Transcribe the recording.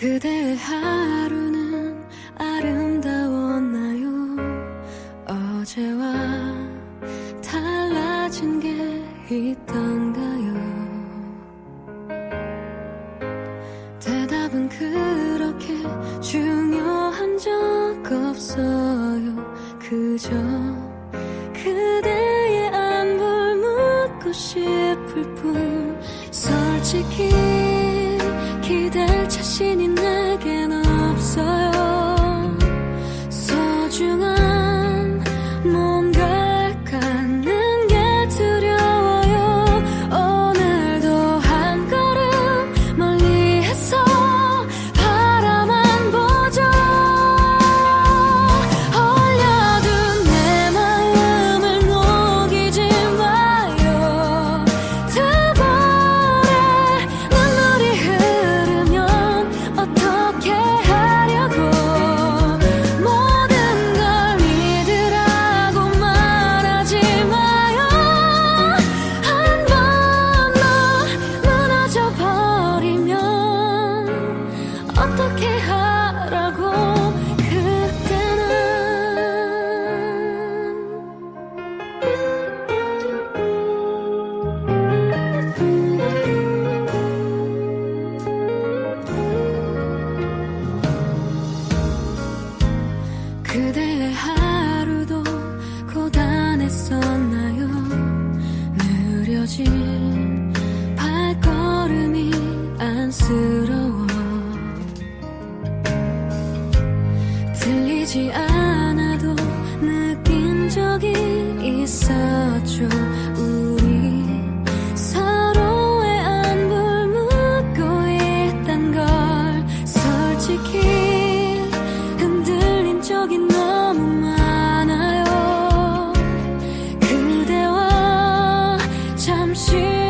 그대의 하루는 아름다웠나요? 어제와 달라진 게 있던가요? 대답은 그렇게 중요한 적 없어요. 그저 그대의 안부를 묻고 싶을 뿐 솔직히 那些年。 보지 않아도 느낀 적이 있었죠. 우리 서로의 안부를 묻고 있던 걸 솔직히 흔들린 적이 너무 많아요. 그대와 잠시